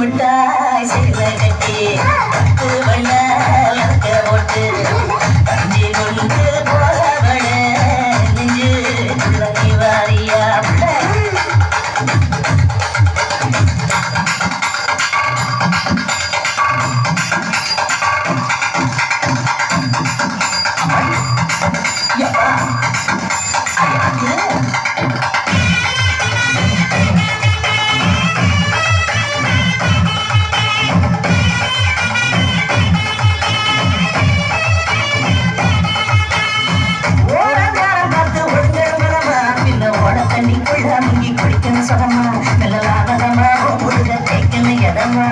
விட்டாய் சிறுவகத்தே தைக்கணும் சுகமா நல்ல லாபகமா எதமா